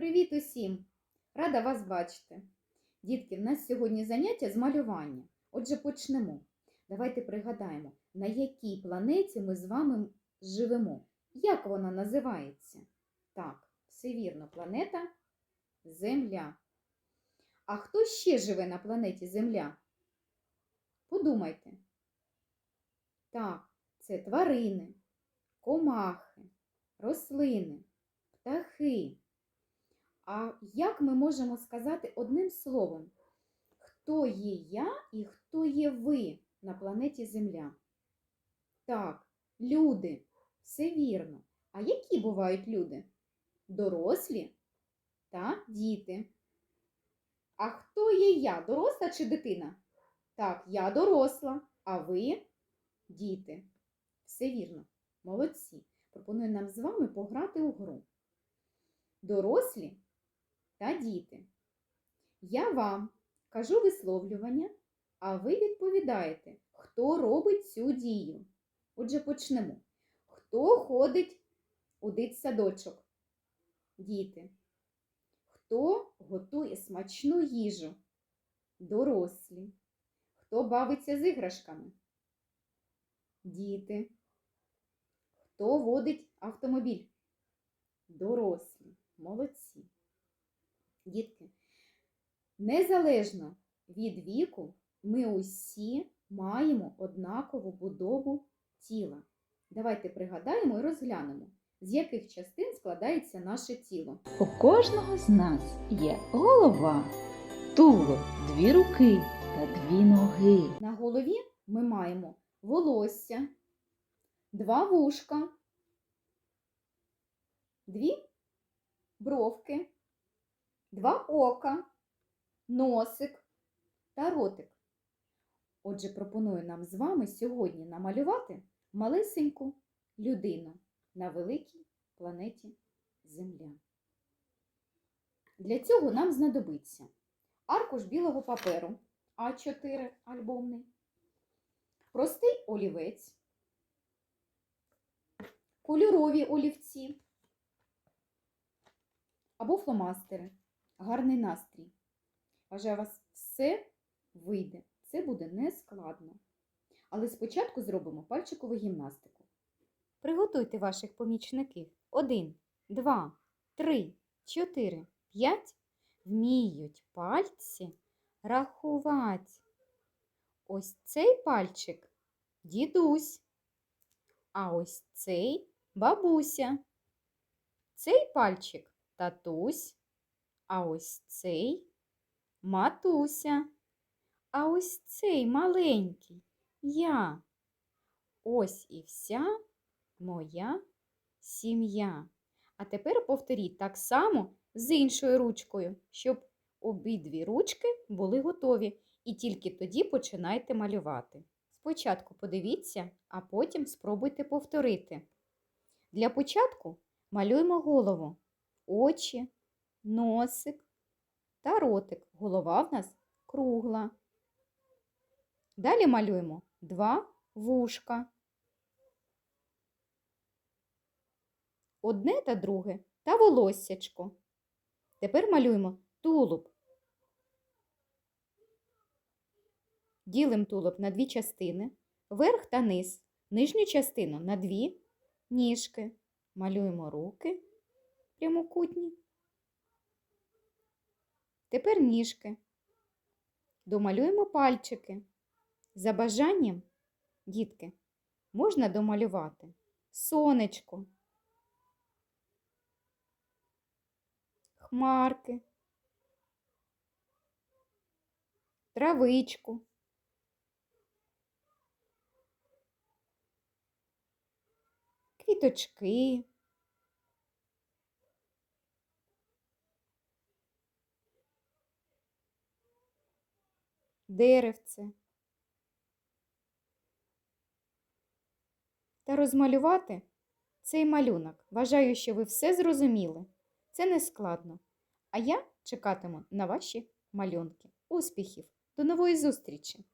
Привіт усім! Рада вас бачити. Дітки, в нас сьогодні заняття з малювання. Отже, почнемо. Давайте пригадаємо, на якій планеті ми з вами живемо. Як вона називається? Так, все вірно, планета Земля. А хто ще живе на планеті Земля? Подумайте. Так, це тварини, комахи, рослини, птахи. А як ми можемо сказати одним словом, хто є я і хто є ви на планеті Земля? Так, люди, все вірно. А які бувають люди? Дорослі та діти. А хто є я, доросла чи дитина? Так, я доросла, а ви діти. Все вірно, молодці. Пропоную нам з вами пограти у гру. Дорослі та діти. Я вам кажу висловлювання, а ви відповідаєте, хто робить цю дію. Отже, почнемо. Хто ходить у дитсадочок? Діти. Хто готує смачну їжу? Дорослі. Хто бавиться з іграшками? Діти. Хто водить автомобіль? Дорослі. Молодці. Дітки, незалежно від віку, ми усі маємо однакову будову тіла. Давайте пригадаємо і розглянемо, з яких частин складається наше тіло. У кожного з нас є голова, туло, дві руки та дві ноги. На голові ми маємо волосся, два вушка, дві бровки, два ока, носик та ротик. Отже, пропоную нам з вами сьогодні намалювати малесеньку людину на великій планеті Земля. Для цього нам знадобиться аркуш білого паперу А4 альбомний, простий олівець, кольорові олівці або фломастери. Гарний настрій. Бажаю вас все вийде. Це буде нескладно. Але спочатку зробимо пальчикову гімнастику. Приготуйте ваших помічників. Один, два, три, чотири, п'ять. Вміють пальці рахувати. Ось цей пальчик дідусь, а ось цей бабуся. Цей пальчик татусь, а ось цей матуся. А ось цей маленький я. Ось і вся моя сім'я. А тепер повторіть так само з іншою ручкою, щоб обидві ручки були готові. І тільки тоді починайте малювати. Спочатку подивіться, а потім спробуйте повторити. Для початку малюємо голову, очі, носик та ротик. Голова в нас кругла. Далі малюємо два вушка. Одне та друге та волоссячко. Тепер малюємо тулуб. Ділимо тулуб на дві частини, верх та низ, нижню частину на дві ніжки. Малюємо руки прямокутні. Тепер ніжки. Домалюємо пальчики. За бажанням, дітки, можна домалювати сонечко, хмарки, травичку. Квіточки. Деревце. Та розмалювати цей малюнок. Вважаю, що ви все зрозуміли. Це не складно. А я чекатиму на ваші малюнки. Успіхів! До нової зустрічі!